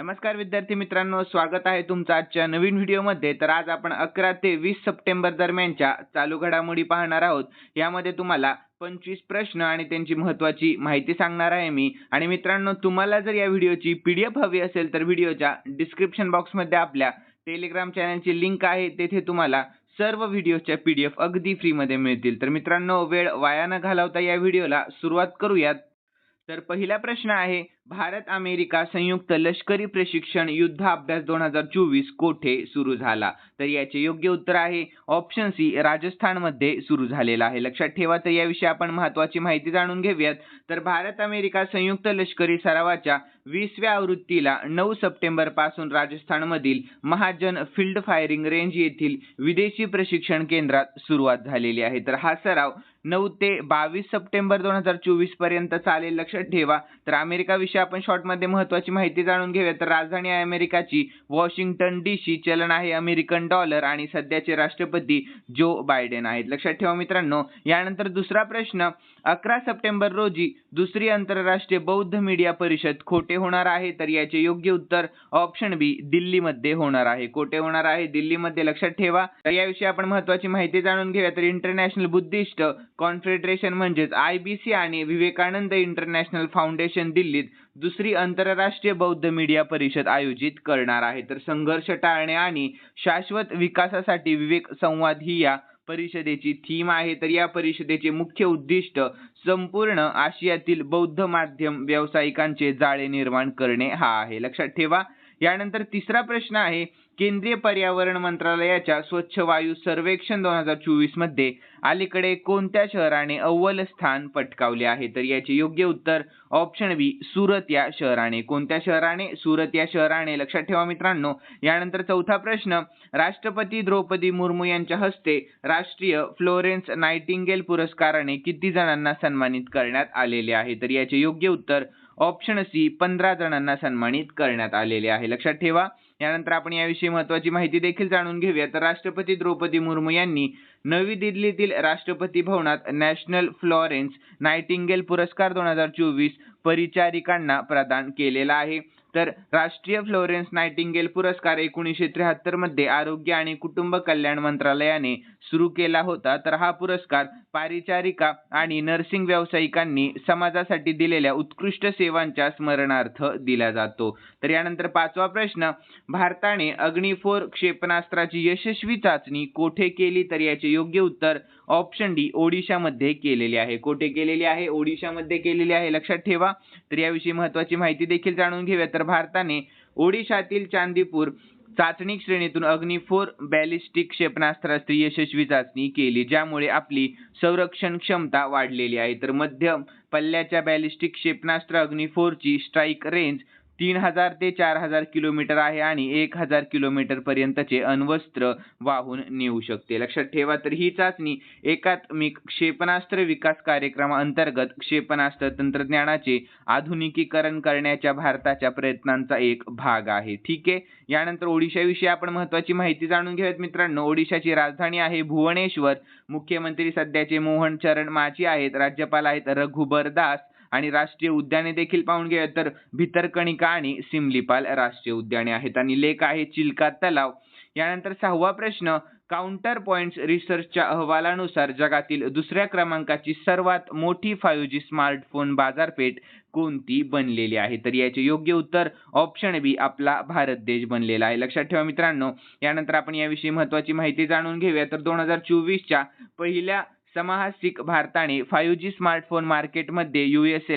नमस्कार विद्यार्थी मित्रांनो स्वागत आहे तुमचं आजच्या नवीन व्हिडिओमध्ये. तर आज आपण अकरा ते वीस सप्टेंबर दरम्यानच्या चालू घडामोडी पाहणार आहोत. यामध्ये तुम्हाला पंचवीस प्रश्न आणि त्यांची महत्वाची माहिती सांगणार आहे मी. आणि मित्रांनो तुम्हाला जर या व्हिडिओची पी डी एफ हवी असेल तर व्हिडिओच्या डिस्क्रिप्शन बॉक्समध्ये आपल्या टेलिग्राम चॅनलची लिंक आहे. तेथे तुम्हाला सर्व व्हिडिओच्या पी डी एफ अगदी फ्रीमध्ये मिळतील. तर मित्रांनो वेळ वाया न घालवता या व्हिडिओला सुरुवात करूयात. तर पहिला प्रश्न आहे भारत अमेरिका संयुक्त लष्करी प्रशिक्षण युद्ध अभ्यास दोन हजार चोवीस कोठे सुरू झाला? तर याचे योग्य उत्तर आहे ऑप्शन सी राजस्थानमध्ये सुरू झालेला आहे. लक्षात ठेवा तर याविषयी आपण महत्वाची माहिती जाणून घेऊयात. तर भारत अमेरिका संयुक्त लष्करी सरावाच्या वीसव्या आवृत्तीला नऊ सप्टेंबरपासून राजस्थानमधील महाजन फील्ड फायरिंग रेंज येथील विदेशी प्रशिक्षण केंद्रात सुरुवात झालेली आहे. तर हा सराव नऊ ते बावीस सप्टेंबर दोन हजार चोवीसपर्यंत चालेल. लक्षात ठेवा. तर अमेरिका विषयी आपण शॉर्टमध्ये महत्वाची माहिती जाणून घेऊया. तर राजधानी आहे अमेरिकाची वॉशिंग्टन डी सी चलन आहे अमेरिकन डॉलर आणि सध्याचे राष्ट्रपती जो बायडेन आहेत. लक्षात ठेवा मित्रांनो. यानंतर दुसरा प्रश्न अकरा सप्टेंबर रोजी दुसरी आंतरराष्ट्रीय बौद्ध मीडिया परिषद खोटे होणार आहे तर याचे योग्य उत्तर ऑप्शन बी दिल्लीमध्ये होणार आहे. कोठे होणार आहे दिल्लीमध्ये लक्षात ठेवा. तर याविषयी आपण महत्वाची माहिती जाणून घेऊया. तर इंटरनॅशनल बुद्धिस्ट कॉन्फेडरेशन म्हणजेच आय बी सी आणि विवेकानंद इंटरनॅशनल फाउंडेशन दिल्लीत दुसरी आंतरराष्ट्रीय बौद्ध मीडिया परिषद आयोजित करणार आहे. तर संघर्ष टाळणे आणि शाश्वत विकासासाठी विवेक संवाद ही या परिषदेची थीम आहे तर या परिषदेचे मुख्य उद्दिष्ट संपूर्ण आशियातील बौद्ध माध्यम व्यावसायिकांचे जाळे निर्माण करणे हा आहे. लक्षात ठेवा. यानंतर तिसरा प्रश्न आहे केंद्रीय पर्यावरण मंत्रालयाच्या स्वच्छ वायू सर्वेक्षण दोन हजार चोवीसमध्ये अलीकडे कोणत्या शहराने अव्वल स्थान पटकावले आहे? तर याचे योग्य उत्तर ऑप्शन बी सुरत या शहराने. कोणत्या शहराने? सुरत या शहराने. लक्षात ठेवा मित्रांनो यानंतर चौथा प्रश्न राष्ट्रपती द्रौपदी मुर्मू यांच्या हस्ते राष्ट्रीय फ्लोरेन्स नायटिंगेल पुरस्काराने किती जणांना सन्मानित करण्यात आलेले आहे? तर याचे योग्य उत्तर ऑप्शन सी पंधरा जणांना सन्मानित करण्यात आलेले आहे. लक्षात ठेवा यानंतर आपण याविषयी महत्वाची माहिती देखील जाणून घेऊया. तर राष्ट्रपती द्रौपदी मुर्मू यांनी नवी दिल्लीतील राष्ट्रपती भवनात नॅशनल फ्लॉरेन्स नायटिंगेल पुरस्कार दोन हजार चोवीस परिचारिकांना प्रदान केलेला आहे. तर राष्ट्रीय फ्लोरेन्स नायटिंगेल पुरस्कार एकोणीसशे त्र्याहत्तरमध्ये आरोग्य आणि कुटुंब कल्याण मंत्रालयाने सुरू केला होता. तर हा पुरस्कार पारिचारिका आणि नर्सिंग व्यावसायिकांनी समाजासाठी दिलेल्या उत्कृष्ट सेवांच्या स्मरणार्थ दिला जातो. तर यानंतर पाचवा प्रश्न भारताने अग्निफोर क्षेपणास्त्राची यशस्वी चाचणी कोठे केली? तर याचे योग्य उत्तर ऑप्शन डी ओडिशामध्ये केलेली आहे. कोठे केलेली आहे? ओडिशामध्ये केलेली आहे. लक्षात ठेवा. तर याविषयी महत्वाची माहिती देखील जाणून घेऊया. तर भारताने ओडिशातील चांदीपूर चाचणी श्रेणीतून अग्नि फोर बॅलिस्टिक क्षेपणास्त्राची यशस्वी चाचणी केली ज्यामुळे आपली संरक्षण क्षमता वाढलेली आहे. तर मध्यम पल्ल्याच्या बॅलिस्टिक क्षेपणास्त्र अग्नि ची स्ट्राईक रेंज तीन हजार ते चार हजार किलोमीटर आहे आणि एक हजार किलोमीटर पर्यंतचे अण्वस्त्र वाहून नेऊ शकते. लक्षात ठेवा तर ही चाचणी एकात्मिक क्षेपणास्त्र विकास कार्यक्रमाअंतर्गत क्षेपणास्त्र तंत्रज्ञानाचे आधुनिकीकरण करण्याच्या भारताच्या प्रयत्नांचा एक भाग आहे. ठीक आहे? यानंतर ओडिशाविषयी आपण महत्वाची माहिती जाणून घेऊयात मित्रांनो. ओडिशाची राजधानी आहे भुवनेश्वर. मुख्यमंत्री सध्याचे मोहन चरण माची आहेत. राज्यपाल आहेत रघुबर दास. आणि राष्ट्रीय उद्याने देखील पाहून घेऊया. तर भितरकणिका आणि सिमलीपाल राष्ट्रीय उद्याने आहेत. आणि लेक आहे चिलका तलाव. यानंतर सहावा प्रश्न काउंटर पॉइंट्स रिसर्चच्या अहवालानुसार जगातील दुसऱ्या क्रमांकाची सर्वात मोठी फाईव्ह जी स्मार्टफोन बाजारपेठ कोणती बनलेली आहे? तर याचे योग्य उत्तर ऑप्शन बी आपला भारत देश बनलेला आहे. लक्षात ठेवा मित्रांनो यानंतर आपण याविषयी महत्वाची माहिती जाणून घेऊया. तर दोन हजार चोवीसच्या पहिल्या समहासिक भारताने फाईव्ह जी स्मार्टफोन मार्केटमध्ये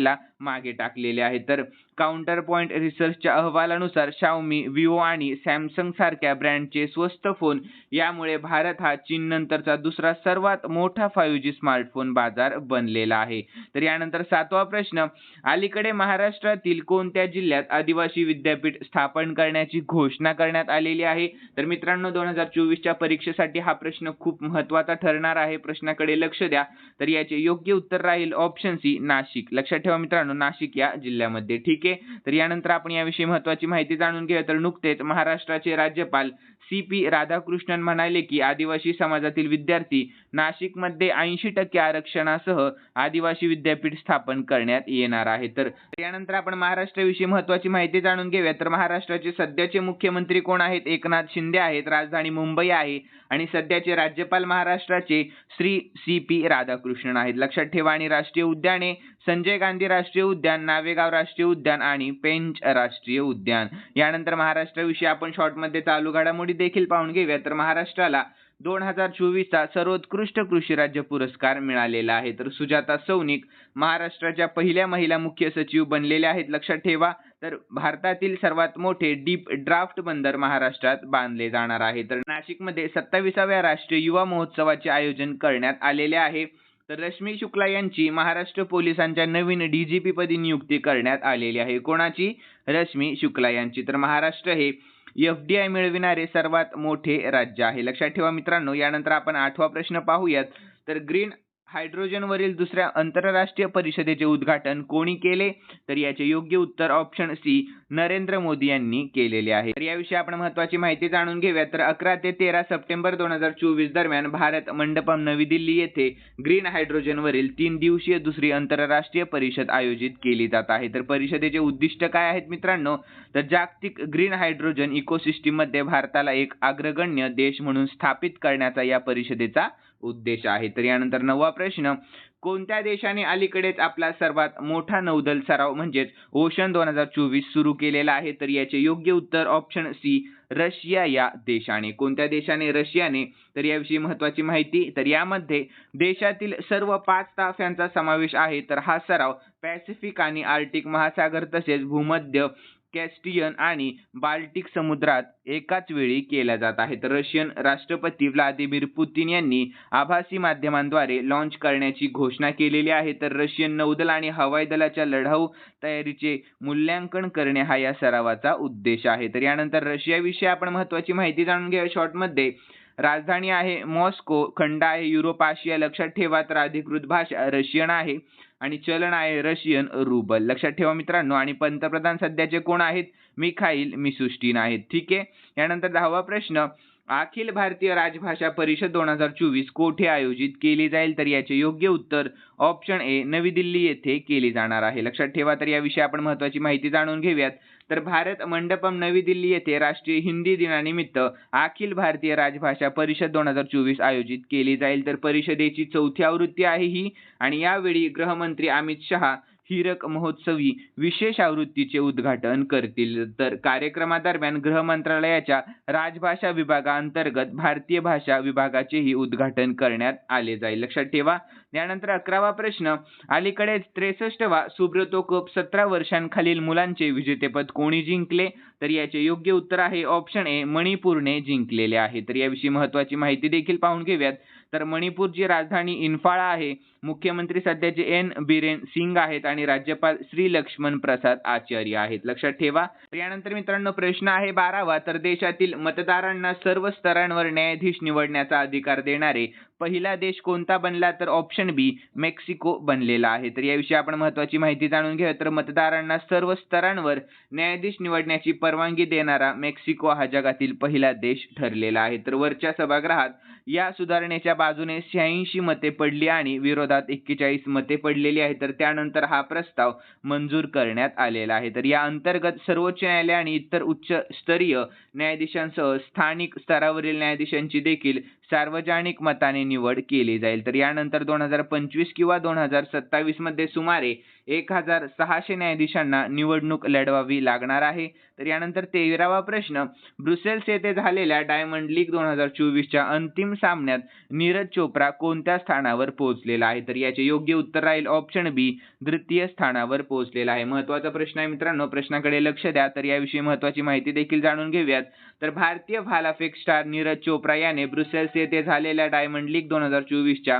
ला मागे टाकलेले आहे तर काउंटर पॉइंट रिसर्चच्या अहवालानुसार शाओमी विवो आणि सॅमसंग सारख्या ब्रँडचे स्वस्त फोन यामुळे भारत हा चीन नंतरचा दुसरा सर्वात मोठा फायव्ह जी स्मार्टफोन बाजार बनलेला आहे. तर यानंतर सातवा प्रश्न अलीकडे महाराष्ट्रातील कोणत्या जिल्ह्यात आदिवासी विद्यापीठ स्थापन करण्याची घोषणा करण्यात आलेली आहे? तर मित्रांनो दोन हजार चोवीसच्या परीक्षेसाठी हा प्रश्न खूप महत्त्वाचा ठरणार आहे. प्रश्नाकडे लक्ष द्या. तर याचे योग्य उत्तर राहील ऑप्शन सी नाशिक. लक्षात ठेवा मित्रांनो नाशिक या जिल्ह्यामध्ये. ठीक आहे? तर यानंतर आपण याविषयी महत्वाची माहिती जाणून घेऊया. तर नुकतेच महाराष्ट्राचे राज्यपाल सी पी राधाकृष्णन म्हणाले की आदिवासी समाजातील विद्यार्थी नाशिकमध्ये ऐंशी टक्के आरक्षणासह आदिवासी विद्यापीठ स्थापन करण्यात येणार आहे. तर यानंतर आपण महाराष्ट्राविषयी महत्वाची माहिती जाणून घेऊया. तर महाराष्ट्राचे सध्याचे मुख्यमंत्री कोण आहेत? एकनाथ शिंदे आहेत राजधानी मुंबई आहे आणि सध्याचे राज्यपाल महाराष्ट्राचे श्री सी पी राधाकृष्णन आहेत. लक्षात ठेवा आणि राष्ट्रीय उद्याने संजय गांधी राष्ट्रीय उद्यान नावेगाव राष्ट्रीय उद्यान आणि पेंच राष्ट्रीय उद्यान. यानंतर महाराष्ट्राविषयी आपण शॉर्टमध्ये चालू घडामोडी देखील पाहून घेऊया. तर महाराष्ट्राला दोन हजार चोवीसचा सर्वोत्कृष्ट कृषी राज्य पुरस्कार मिळालेला आहे. तर सुजाता सौनिक महाराष्ट्राच्या पहिल्या महिला मुख्य सचिव बनलेल्या आहेत. लक्षात ठेवा तर भारतातील सर्वात मोठे डीप ड्राफ्ट बंदर महाराष्ट्रात बांधले जाणार आहे. तर नाशिकमध्ये सत्ताविसाव्या राष्ट्रीय युवा महोत्सवाचे आयोजन करण्यात आलेले आहे. तर रश्मी शुक्ला यांची महाराष्ट्र पोलिसांच्या नवीन डीजीपी पदी नियुक्ती करण्यात आलेली आहे. कोणाची? रश्मी शुक्ला यांची. तर महाराष्ट्र हे एफ डी आय मिळविणारे सर्वात मोठे राज्य आहे. लक्षात ठेवा मित्रांनो यानंतर आपण आठवा प्रश्न पाहूयात. तर ग्रीन हायड्रोजनवरील दुसऱ्या आंतरराष्ट्रीय परिषदेचे उद्घाटन कोणी केले? तर याचे योग्य उत्तर ऑप्शन सी नरेंद्र मोदी यांनी केलेले आहे. तर याविषयी आपण महत्वाची माहिती जाणून घेऊया तर अकरा ते तेरा सप्टेंबर दोन हजार चोवीस दरम्यान भारत मंडपम नवी दिल्ली येथे ग्रीन हायड्रोजनवरील तीन दिवसीय दुसरी आंतरराष्ट्रीय परिषद आयोजित केली जात आहे. तर परिषदेचे उद्दिष्ट काय आहेत मित्रांनो? तर जागतिक ग्रीन हायड्रोजन इकोसिस्टीममध्ये भारताला एक अग्रगण्य देश म्हणून स्थापित करण्याचा या परिषदेचा उद्देश आहे. तर यानंतर नववा प्रश्न कोणत्या देशाने अलीकडेच आपला सर्वात मोठा नौदल सराव म्हणजेच ओशन दोन हजार चोवीस सुरू केलेला आहे? तर याचे योग्य उत्तर ऑप्शन सी रशिया या देशाने. कोणत्या देशाने? रशियाने. तर याविषयी महत्वाची माहिती तर यामध्ये देशातील सर्व पाच ताफ्यांचा समावेश आहे. तर हा सराव पॅसिफिक आणि आर्टिक महासागर तसेच भूमध्य कॅस्टियन आणि बाल्टिक समुद्रात एकाच वेळी केल्या जात आहेत. रशियन राष्ट्रपती व्लादिमीर पुतीन यांनी आभासी माध्यमांद्वारे लॉन्च करण्याची घोषणा केलेली आहे. तर रशियन नौदल आणि हवाई दलाच्या लढाऊ तयारीचे मूल्यांकन करणे हा या सरावाचा उद्देश आहे. तर यानंतर रशियाविषयी आपण महत्वाची माहिती जाणून घेऊया. शॉर्टमध्ये राजधानी आहे मॉस्को खंड आहे युरोप आशिया लक्षात ठेवा तर अधिकृत भाषा रशियन आहे. आणि चलन आहे रशियन रुबल. लक्षात ठेवा मित्रांनो आणि पंतप्रधान सध्याचे कोण आहेत? मिखाईल मिसुस्टीन आहेत. ठीक आहे? यानंतर दहावा प्रश्न. अखिल भारतीय राजभाषा परिषद दोन हजार चोवीस कोठे आयोजित केली जाईल? तर याचे योग्य उत्तर ऑप्शन ए नवी दिल्ली येथे केली जाणार आहे. लक्षात ठेवा तर याविषयी आपण महत्वाची माहिती जाणून घेऊयात. तर भारत मंडपम नवी दिल्ली येथे राष्ट्रीय हिंदी दिनानिमित्त अखिल भारतीय राजभाषा परिषद दोन हजार चोवीस आयोजित केली जाईल. तर परिषदेची चौथी आवृत्ती आहे ही. आणि यावेळी गृहमंत्री अमित शहा हीरक महोत्सवी विशेष आवृत्तीचे उद्घाटन करतील. तर कार्यक्रमादरम्यान गृह मंत्रालयाच्या राजभाषा विभागाअंतर्गत भारतीय भाषा विभागाचेही उद्घाटन करण्यात आले जाईल. लक्षात ठेवा. त्यानंतर अकरावा प्रश्न. अलीकडेच त्रेसष्टवा सुब्रतो कप सतरा वर्षांखालील मुलांचे विजेतेपद कोणी जिंकले? तर याचे योग्य उत्तर आहे ऑप्शन ए मणिपूरने जिंकलेले आहे. तर याविषयी महत्वाची माहिती देखील पाहून घेऊयात. तर मणिपूरची राजधानी इन्फाळा आहे. मुख्यमंत्री सध्याचे एन बिरेन सिंग आहेत आणि राज्यपाल श्री लक्ष्मण प्रसाद आचार्य आहेत. लक्षात ठेवा. यानंतर मित्रांनो प्रश्न आहे बारावा. तर देशातील मतदारांना सर्व स्तरांवर न्यायाधीश निवडण्याचा अधिकार देणारे पहिला देश कोणता बनला तर ऑप्शन बी मेक्सिको बनलेला आहे. तर याविषयी आपण महत्वाची माहिती जाणून घेऊया. तर मतदारांना सर्व स्तरांवर न्यायाधीश निवडण्याची परवानगी देणारा मेक्सिको हा जगातील पहिला देश ठरलेला आहे. तर वरच्या सभागृहात या सुधारणेच्या बाजूने शहाऐंशी मते पडली आणि विरोध विरोधात एक्केचाळीस मते पडलेली आहे तर त्यानंतर हा प्रस्ताव मंजूर करण्यात आलेला आहे. तर या अंतर्गत सर्वोच्च न्यायालय आणि इतर उच्च स्तरीय न्यायाधीशांसह स्थानिक स्तरावरील न्यायाधीशांची देखील सार्वजनिक मताने निवड केली जाईल. तर यानंतर दोन हजार पंचवीस किंवा दोन हजार सत्तावीसमध्ये सुमारे एक हजार सहाशे न्यायाधीशांना निवडणूक लढवावी लागणार आहे. तर यानंतर तेरावा प्रश्न. ब्रुसेल्स येथे झालेल्या डायमंड लीग दोन हजार चोवीसच्या अंतिम सामन्यात नीरज चोप्रा कोणत्या स्थानावर पोहोचलेला आहे? तर याचे योग्य उत्तर राहील ऑप्शन बी तृतीय स्थानावर पोहोचलेला आहे. महत्त्वाचा प्रश्न आहे मित्रांनो प्रश्नाकडे लक्ष द्या. तर याविषयी महत्वाची माहिती देखील जाणून घेऊयात. तर भारतीय भालाफेक स्टार नीरज चोप्रा याने ब्रुसेल्स येथे झालेल्या डायमंड लीग दोन हजार चोवीसच्या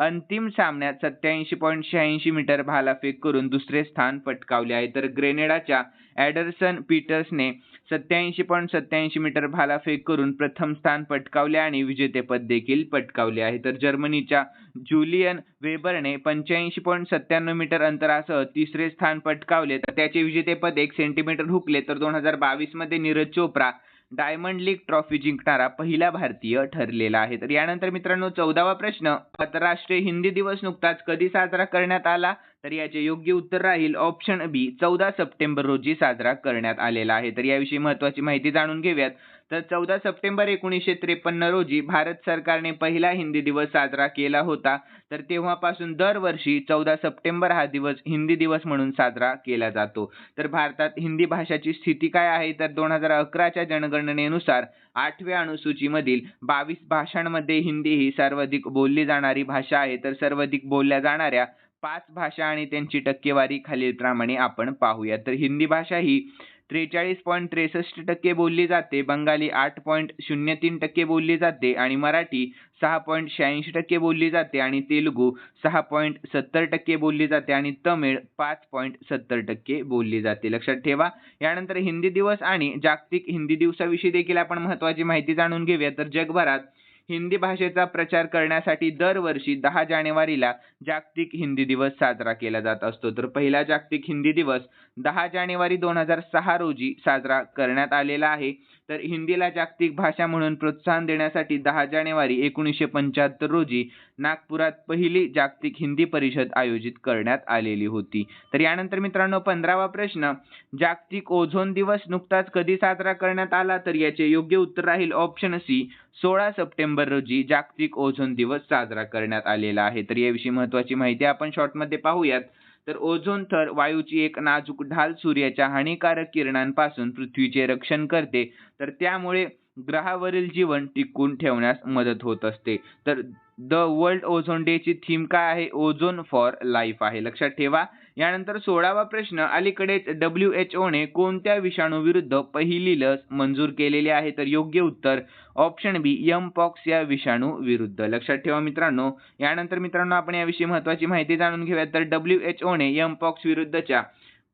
अंतिम सामन्यात सत्याऐंशी पॉईंट शहाऐंशी मीटर भालाफेक करून दुसरे स्थान पटकावले आहे. तर ग्रेनेडाच्या ॲडरसन पीटर्सने सत्याऐंशी पॉईंट सत्याऐंशी मीटर भालाफेक करून प्रथम स्थान पटकावले आणि विजेतेपद देखील पटकावले आहे. तर जर्मनीच्या ज्युलियन वेबरने पंच्याऐंशी पॉईंट सत्त्याण्णव मीटर अंतरासह तिसरे स्थान पटकावले. तर त्याचे विजेतेपद एक सेंटीमीटर हुकले. तर दोन हजार बावीसमध्ये Neeraj Chopra diamond league trophy जिंकणारा पहिला भारतीय ठरलेला आहे. तर यानंतर मित्रांनो चौदावा प्रश्न. आंतरराष्ट्रीय हिंदी दिवस नुकताच कधी साजरा करण्यात आला? तर याचे योग्य उत्तर राहील ऑप्शन बी चौदा सप्टेंबर रोजी साजरा करण्यात आलेला आहे. तर याविषयी महत्वाची माहिती जाणून घेऊयात. तर चौदा सप्टेंबर एकोणीसशे त्रेपन्न रोजी भारत सरकारने पहिला हिंदी दिवस साजरा केला होता. तर तेव्हापासून दरवर्षी चौदा सप्टेंबर हा दिवस हिंदी दिवस म्हणून साजरा केला जातो. तर भारतात हिंदी भाषाची स्थिती काय आहे? तर दोन हजार अकराच्या जनगणनेनुसार आठव्या अनुसूचीमधील बावीस भाषांमध्ये हिंदी ही सर्वाधिक बोलली जाणारी भाषा आहे. तर सर्वाधिक बोलल्या जाणाऱ्या पाच भाषा आणि त्यांची टक्केवारी खालीलप्रमाणे आपण पाहूया. तर हिंदी भाषा ही त्रेचाळीस पॉईंट त्रेसष्ट टक्के बोलली जाते बंगाली आठ पॉईंट शून्य तीन टक्के बोलली जाते आणि मराठी सहा पॉईंट शहाऐंशी टक्के बोलली जाते आणि तेलुगू सहा पॉईंट सत्तर टक्के बोलली जाते आणि तमिळ पाच पॉईंट सत्तर टक्के बोलली जाते. लक्षात ठेवा. यानंतर हिंदी दिवस आणि जागतिक हिंदी दिवसाविषयी देखील आपण महत्वाची माहिती जाणून घेऊया. तर जगभरात हिंदी भाषेचा प्रचार करण्यासाठी दरवर्षी दहा जानेवारीला जागतिक हिंदी दिवस साजरा केला जात असतो. तर पहिला जागतिक हिंदी दिवस दहा जानेवारी दोन हजार सहा रोजी साजरा करण्यात आलेला आहे. तर हिंदीला जागतिक भाषा म्हणून प्रोत्साहन देण्यासाठी दहा जानेवारी एकोणीसशे पंच्याहत्तर रोजी नागपुरात पहिली जागतिक हिंदी परिषद आयोजित करण्यात आलेली होती. तर यानंतर मित्रांनो पंधरावा प्रश्न. जागतिक ओझोन दिवस नुकताच कधी साजरा करण्यात आला? तर याचे योग्य उत्तर राहील ऑप्शन सी सोळा सप्टेंबर रोजी जागतिक ओझोन दिवस साजरा करण्यात आलेला आहे. तर याविषयी महत्वाची माहिती आपण शॉर्टमध्ये पाहूयात. तर ओझोन थर वायूची एक नाजूक ढाल सूर्याच्या हानिकारक किरणांपासून पृथ्वीचे रक्षण करते. तर त्यामुळे ग्रहावरील जीवन टिकून ठेवण्यास मदत होत असते. तर द वर्ल्ड ओझोन डे ची थीम काय आहे? ओझोन फॉर लाईफ आहे. लक्षात ठेवा. यानंतर सोळावा प्रश्न अलीकडेच डब्ल्यू एच ओने कोणत्या विषाणू विरुद्ध पहिली लस मंजूर केलेली आहे? तर योग्य उत्तर ऑप्शन बी यम पॉक्स या विषाणू विरुद्ध लक्षात ठेवा मित्रांनो. यानंतर मित्रांनो आपण याविषयी महत्वाची माहिती जाणून घेऊया तर डब्ल्यू एच ओने यम पॉक्स विरुद्धच्या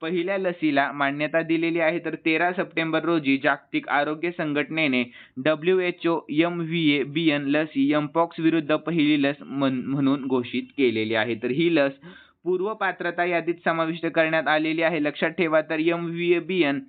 पहिल्या लसीला मान्यता दिलेली आहे तर तेरा सप्टेंबर रोजी जागतिक आरोग्य संघटनेने W H O M V A B N लस यमपॉक्स विरुद्ध पहिली लस म्हणून घोषित केलेली आहे. तर ही लस पूर्व पात्रता यादीत समाविष्ट करण्यात आलेली आहे. लक्षात ठेवा तर M V A B N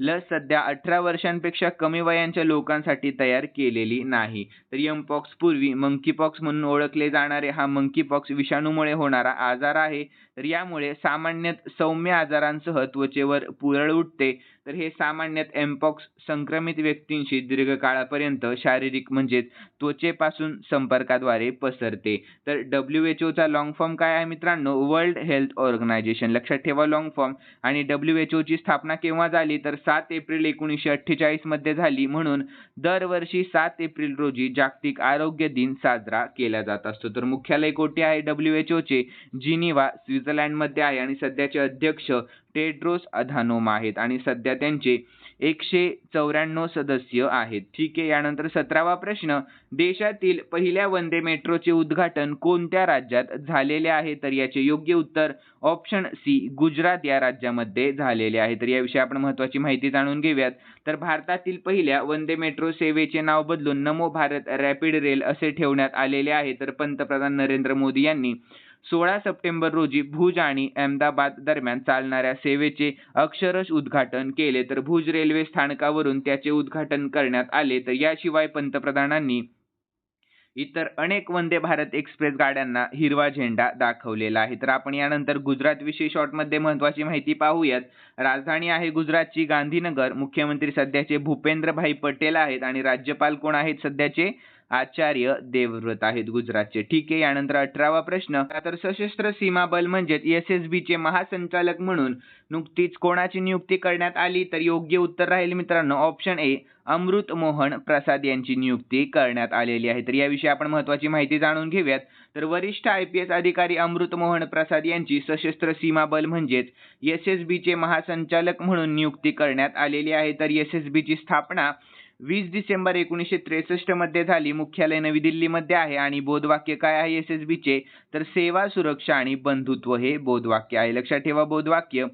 लस सध्या अठरा वर्षांपेक्षा कमी वयांच्या लोकांसाठी तयार केलेली नाही. तर यमपॉक्स पूर्वी मंकीपॉक्स म्हणून ओळखले जाणारे हा मंकीपॉक्स विषाणूमुळे होणारा आजार आहे. तर यामुळे सामान्यतः सौम्य आजारांसह त्वचेवर पुरळ उठते. तर हे सामान्यतः एम्पॉक्स संक्रमित व्यक्तींशी दीर्घकाळापर्यंत शारीरिक म्हणजेच त्वचेपासून संपर्काद्वारे पसरते. तर डब्ल्यू एच ओचा लॉंग फॉर्म काय आहे मित्रांनो? वर्ल्ड हेल्थ ऑर्गनायझेशन लक्षात ठेवा लॉंग फॉर्म आणि डब्ल्यू एच ओची स्थापना केव्हा झाली? तर सात एप्रिल एकोणीसशे अठ्ठेचाळीसमध्ये झाली. म्हणून दरवर्षी सात एप्रिल रोजी जागतिक आरोग्य दिन साजरा केला जात असतो. तर मुख्यालय कोठे आहे? डब्ल्यू एच ओचे जिनिवा स्वित्झर्लंडमध्ये आहे. आणि सध्याचे अध्यक्ष टेड्रोस अधानोम आहेत आणि सध्या त्यांचे एकशे चौऱ्याण्णव सदस्य आहेत. ठीक आहे यानंतर सतरावा प्रश्न. देशातील पहिल्या वंदे मेट्रोचे उद्घाटन कोणत्या राज्यात झालेले आहे? तर याचे योग्य उत्तर ऑप्शन सी गुजरात या राज्यामध्ये झालेले आहे. तर याविषयी आपण महत्वाची माहिती जाणून घेऊयात. तर भारतातील पहिल्या वंदे मेट्रो सेवेचे नाव बदलून नमो भारत रॅपिड रेल असे ठेवण्यात आलेले आहे. तर पंतप्रधान नरेंद्र मोदी यांनी सोळा सप्टेंबर रोजी भुज आणि अहमदाबाद दरम्यान चालणाऱ्या सेवेचे अक्षरश उद्घाटन केले. तर भुज रेल्वे स्थानकावरून त्याचे उद्घाटन करण्यात आले. तर याशिवाय पंतप्रधानांनी इतर अनेक वंदे भारत एक्सप्रेस गाड्यांना हिरवा झेंडा दाखवलेला आहे. तर आपण यानंतर गुजरात विषयी शॉर्टमध्ये महत्वाची माहिती पाहूयात. राजधानी आहे गुजरातची गांधीनगर. मुख्यमंत्री सध्याचे भूपेंद्रभाई पटेल आहेत. आणि राज्यपाल कोण आहेत? सध्याचे आचार्य देवव्रत आहेत गुजरातचे. ठीक आहे यानंतर अठरावा प्रश्न. तर सशस्त्र सीमा बल म्हणजेच एस एस बी चे महासंचालक म्हणून नुकतीच कोणाची नियुक्ती करण्यात आली? तर योग्य उत्तर राहील मित्रांनो ऑप्शन ए अमृत मोहन प्रसाद यांची नियुक्ती करण्यात आलेली आहे. तर याविषयी आपण महत्वाची माहिती जाणून घेऊयात. तर वरिष्ठ आय पी एस अधिकारी अमृत मोहन प्रसाद यांची सशस्त्र सीमा बल म्हणजेच एस एस बीचे महासंचालक म्हणून नियुक्ती करण्यात आलेली आहे. तर एस एस बीची स्थापना वीस डिसेंबर एकोणीसशे त्रेसष्टमध्ये झाली. मुख्यालय नवी दिल्लीमध्ये आहे. आणि बोधवाक्य काय आहे? एस एस बीचे. तर सेवा सुरक्षा आणि बंधुत्व हे बोधवाक्य आहे. लक्षात ठेवा बोधवाक्य.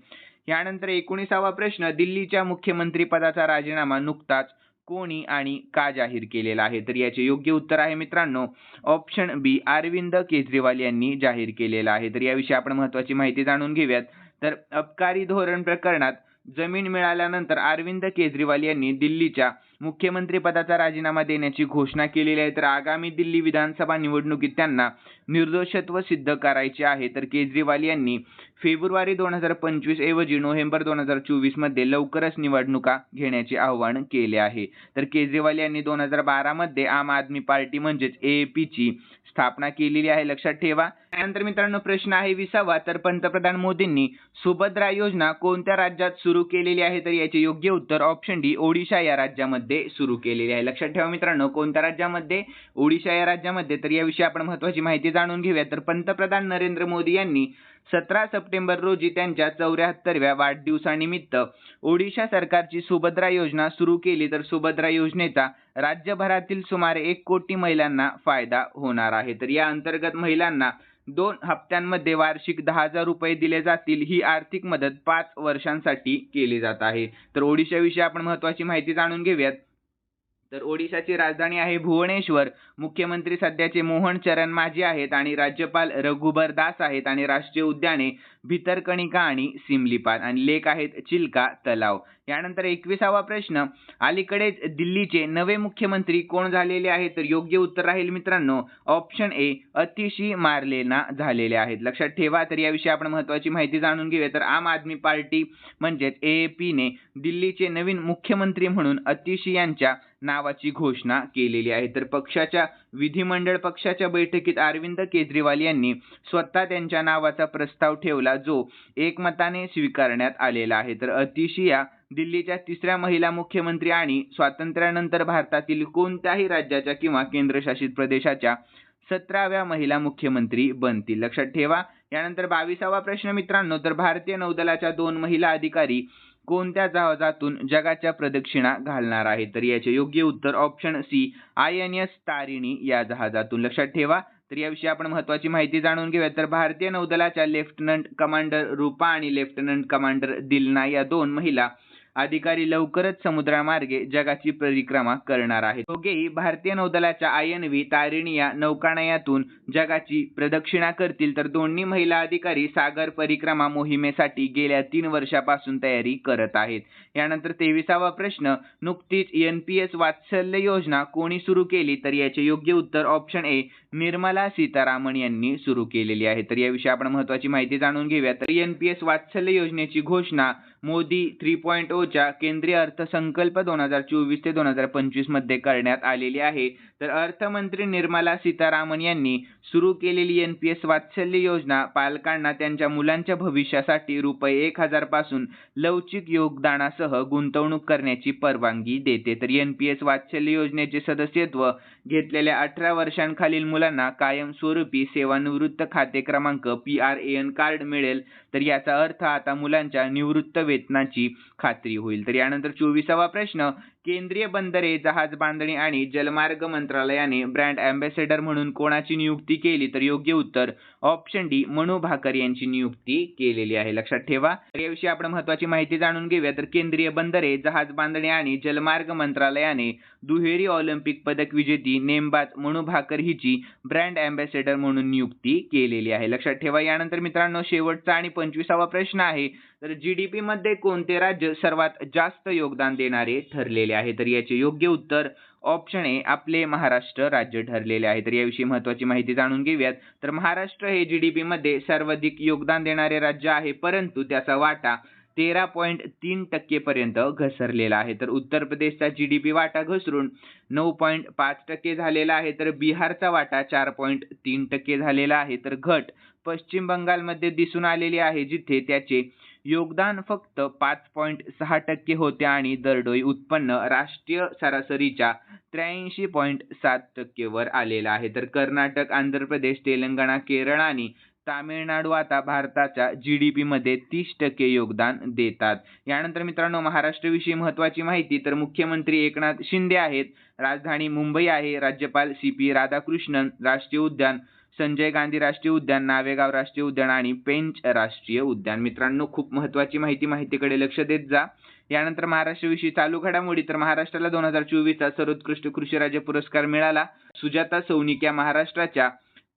यानंतर एकोणीसावा प्रश्न. दिल्लीच्या मुख्यमंत्री पदाचा राजीनामा नुकताच कोणी आणि का जाहीर केलेला आहे? तर याचे योग्य उत्तर आहे मित्रांनो ऑप्शन बी अरविंद केजरीवाल यांनी जाहीर केलेला आहे. तर याविषयी आपण महत्वाची माहिती जाणून घेऊयात. तर अबकारी धोरण प्रकरणात जमीन मिळाल्यानंतर अरविंद केजरीवाल यांनी दिल्लीच्या मुख्यमंत्री पदाचा राजीनामा देण्याची घोषणा केलेली आहे. तर आगामी दिल्ली विधानसभा निवडणुकीत त्यांना निर्दोषत्व सिद्ध करायचे आहे. तर केजरीवाल यांनी फेब्रुवारी दोन हजार पंचवीस ऐवजी नोव्हेंबर दोन हजार चोवीसमध्ये लवकरच निवडणुका घेण्याचे आवाहन केले आहे. तर केजरीवाल यांनी दोन हजार बारा मध्ये आम आदमी पार्टी म्हणजेच एएपी ची स्थापना केलेली आहे. लक्षात ठेवा. त्यानंतर मित्रांनो प्रश्न आहे विसावा. तर पंतप्रधान मोदींनी सुभद्रा योजना कोणत्या राज्यात सुरू केलेली आहे? तर याचे योग्य उत्तर ऑप्शन डी ओडिशा या राज्यामध्ये. सुरू केलेली आहे. लक्षात ठेवा मित्रांनो कोणत्या राज्यामध्ये? ओडिशा या राज्यामध्ये. तर याविषयी आपण महत्वाची माहिती जाणून घेऊया तर पंतप्रधान नरेंद्र मोदी यांनी सतरा सप्टेंबर रोजी त्यांच्या चौऱ्याहत्तरव्या वाढदिवसानिमित्त ओडिशा सरकारची सुभद्रा योजना सुरू केली. तर सुभद्रा योजनेचा राज्यभरातील सुमारे एक कोटी महिलांना फायदा होणार आहे. तर या अंतर्गत महिलांना दोन हप्त्यांमध्ये वार्षिक दहा हजार रुपये दिले जातील ही आर्थिक मदत पाच वर्षांसाठी केली जात आहे. तर ओडिशाविषयी आपण महत्वाची माहिती जाणून घेऊयात. तर ओडिशाची राजधानी आहे भुवनेश्वर. मुख्यमंत्री सध्याचे मोहन चरण माझी आहेत आणि राज्यपाल रघुबर दास आहेत आणि राष्ट्रीय उद्याने भितरकणिका आणि सिमलीपाल. आणि लेक आहेत चिल्का तलाव. यानंतर एकविसावा प्रश्न. अलीकडेच दिल्लीचे नवे मुख्यमंत्री कोण झालेले आहेत? तर योग्य उत्तर राहील मित्रांनो ऑप्शन ए अतिशी मारलेना झालेले आहेत. लक्षात ठेवा तर याविषयी आपण महत्वाची माहिती जाणून घेऊया. तर आम आदमी पार्टी म्हणजेच ए पीने दिल्लीचे नवीन मुख्यमंत्री म्हणून अतिशी यांच्या नावाची घोषणा केलेली आहे. तर पक्षाच्या विधिमंडळ पक्षाच्या बैठकीत अरविंद केजरीवाल यांनी स्वतः त्यांच्या नावाचा प्रस्ताव ठेवला जो एकमताने स्वीकारण्यात आलेला आहे. तर अतिशिया दिल्लीच्या तिसऱ्या महिला मुख्यमंत्री आणि स्वातंत्र्यानंतर भारतातील कोणत्याही राज्याच्या किंवा केंद्रशासित प्रदेशाच्या सतराव्या महिला मुख्यमंत्री बनतील. लक्षात ठेवा यानंतर बावीसावा प्रश्न मित्रांनो तर भारतीय नौदलाच्या दोन महिला अधिकारी कोणत्या जहाजातून जगाच्या प्रदक्षिणा घालणार आहे? तर याचे योग्य उत्तर option C I N S Tarini या जहाजातून. लक्षात ठेवा. तर याविषयी आपण महत्वाची माहिती जाणून घेऊया तर भारतीय नौदलाच्या लेफ्टनंट कमांडर रूपा आणि लेफ्टनंट कमांडर दिलना या दोन महिला अधिकारी लवकरच समुद्रामार्गे जगाची परिक्रमा करणार आहेत. दोघेही भारतीय नौदलाच्या आय एन व्ही तारिणी या नौकानयातून जगाची प्रदक्षिणा करतील. तर दोन्ही महिला अधिकारी सागर परिक्रमा मोहिमेसाठी गेल्या तीन वर्षापासून तयारी करत आहेत. यानंतर तेविसावा प्रश्न नुकतीच एन पी एस वात्सल्य योजना कोणी सुरू केली? तर याचे योग्य उत्तर ऑप्शन ए निर्मला सीतारामन यांनी सुरू केलेली आहे. तर याविषयी आपण महत्वाची माहिती जाणून घेऊया. तर एन पी एस वात्सल्य योजनेची घोषणा मोदी थ्री पॉईंट ओच्या केंद्रीय अर्थसंकल्प दोन हजार चोवीस ते दोन हजार पंचवीसमध्ये करण्यात आलेली आहे. तर अर्थमंत्री निर्मला सीतारामन यांनी सुरू केलेली एन पी एस वात्सल्य योजना पालकांना त्यांच्या मुलांच्या भविष्यासाठी रुपये एक हजारपासून लवचिक योगदानासह गुंतवणूक करण्याची परवानगी देते. तर एन पी एस वात्सल्य योजनेचे सदस्यत्व घेतलेल्या अठरा वर्षांखालील मुलांना कायमस्वरूपी सेवानिवृत्त खाते क्रमांक P R A N card मिळेल. तर याचा अर्थ आता मुलांच्या निवृत्त वेतनाची खात्री होईल. तर यानंतर चोवीसावा प्रश्न केंद्रीय बंदरे जहाज बांधणी आणि जलमार्ग मंत्रालयाने ब्रँड अँबॅसेडर म्हणून कोणाची नियुक्ती केली तर योग्य उत्तर ऑप्शन डी मनू भाकर यांची नियुक्ती केलेली आहे. लक्षात ठेवा. याविषयी आपण महत्वाची माहिती जाणून घेऊया. तर केंद्रीय बंदरे जहाज बांधणी आणि जलमार्ग मंत्रालयाने दुहेरी ऑलिम्पिक पदक विजेती नेमबाज मनू भाकर हिची ब्रँड अँबॅसेडर म्हणून नियुक्ती केलेली आहे. लक्षात ठेवा. यानंतर मित्रांनो शेवटचा आणि पंचवीसावा प्रश्न आहे. तर जी डी मध्ये कोणते राज्य सर्वात जास्त योगदान देणारे ठरलेले आहे? तर याचे योग्य उत्तर ऑप्शन ए आपले महाराष्ट्र राज्य ठरलेले आहे. तर याविषयी महत्वाची माहिती जाणून घेऊयात. तर महाराष्ट्र हे जी डी मध्ये सर्वाधिक योगदान देणारे राज्य आहे परंतु त्याचा वाटा तेरा पॉईंट तीन टक्केपर्यंत घसरलेला आहे. तर उत्तर प्रदेशचा जी डी पी वाटा घसरून नऊ पॉईंट पाच टक्के झालेला आहे. तर बिहारचा वाटा चार पॉईंट तीन टक्के झालेला आहे. तर घट पश्चिम बंगालमध्ये दिसून आलेली आहे जिथे त्याचे योगदान फक्त पाच पॉईंट सहा टक्के होते आणि दरडोई उत्पन्न राष्ट्रीय सरासरीच्या त्र्याऐंशी पॉईंट सात टक्केवर आलेला आहे. तर कर्नाटक आंध्र प्रदेश तेलंगणा केरळ आणि तामिळनाडू आता भारताच्या जी डी मध्ये तीस टक्के योगदान देतात. यानंतर मित्रांनो महाराष्ट्राविषयी महत्वाची माहिती तर मुख्यमंत्री एकनाथ शिंदे आहेत राजधानी मुंबई आहे राज्यपाल सी पी राधाकृष्णन राष्ट्रीय उद्यान संजय गांधी राष्ट्रीय उद्यान नावेगाव राष्ट्रीय उद्यान आणि पेंच राष्ट्रीय उद्यान. मित्रांनो खूप महत्वाची माहिती माहितीकडे लक्ष देत जा. यानंतर महाराष्ट्राविषयी चालू घडामोडी. तर महाराष्ट्राला दोन हजार चोवीसचा सर्वोत्कृष्ट कृषी राज्य पुरस्कार मिळाला. सुजाता सौनिक या महाराष्ट्राच्या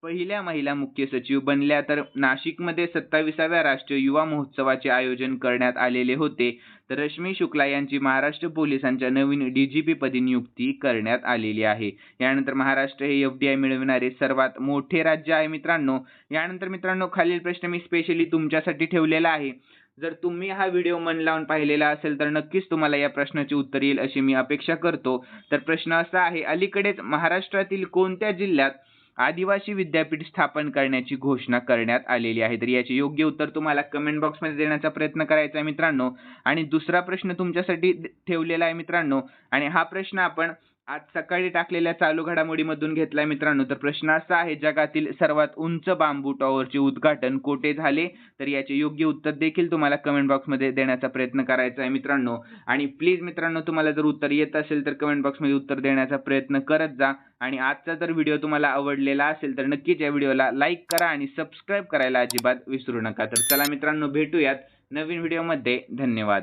पहिल्या महिला मुख्य सचिव बनल्या तर नाशिकमध्ये सत्ताविसाव्या राष्ट्रीय युवा महोत्सवाचे आयोजन करण्यात आलेले होते. तर रश्मी शुक्ला यांची महाराष्ट्र पोलिसांच्या नवीन डीजीपी पदी नियुक्ती करण्यात आलेली आहे. यानंतर महाराष्ट्र हे एफ डी आय मिळविणारे सर्वात मोठे राज्य आहे मित्रांनो. यानंतर मित्रांनो खालील प्रश्न मी स्पेशली तुमच्यासाठी ठेवलेला आहे. जर तुम्ही हा व्हिडिओ मन लावून पाहिलेला असेल तर नक्कीच तुम्हाला या प्रश्नाचे उत्तर येईल अशी मी अपेक्षा करतो. तर प्रश्न असा आहे अलीकडेच महाराष्ट्रातील कोणत्या जिल्ह्यात आदिवासी विद्यापीठ स्थापन करण्याची घोषणा करण्यात आलेली आहे. तर याचे योग्य उत्तर तुम्हाला कमेंट बॉक्समध्ये देण्याचा प्रयत्न करायचा आहे मित्रांनो. आणि दुसरा प्रश्न तुमच्यासाठी ठेवलेला आहे मित्रांनो. आणि हा प्रश्न आपण आज सकाळी टाकलेल्या चालू घडामोडीमधून घेतलाय मित्रांनो तर प्रश्न असा आहे जगातील सर्वात उंच बांबू टॉवरचे उद्घाटन कोठे झाले? तर याचे योग्य उत्तर देखील तुम्हाला कमेंट बॉक्समध्ये देण्याचा प्रयत्न करायचा आहे मित्रांनो. आणि प्लीज मित्रांनो तुम्हाला जर उत्तर येत असेल तर कमेंट बॉक्समध्ये उत्तर देण्याचा प्रयत्न करत जा. आणि आजचा जर व्हिडिओ तुम्हाला आवडलेला असेल तर नक्कीच या व्हिडिओला लाईक करा आणि सबस्क्राईब करायला अजिबात विसरू नका. तर चला मित्रांनो भेटूयात नवीन व्हिडिओमध्ये धन्यवाद.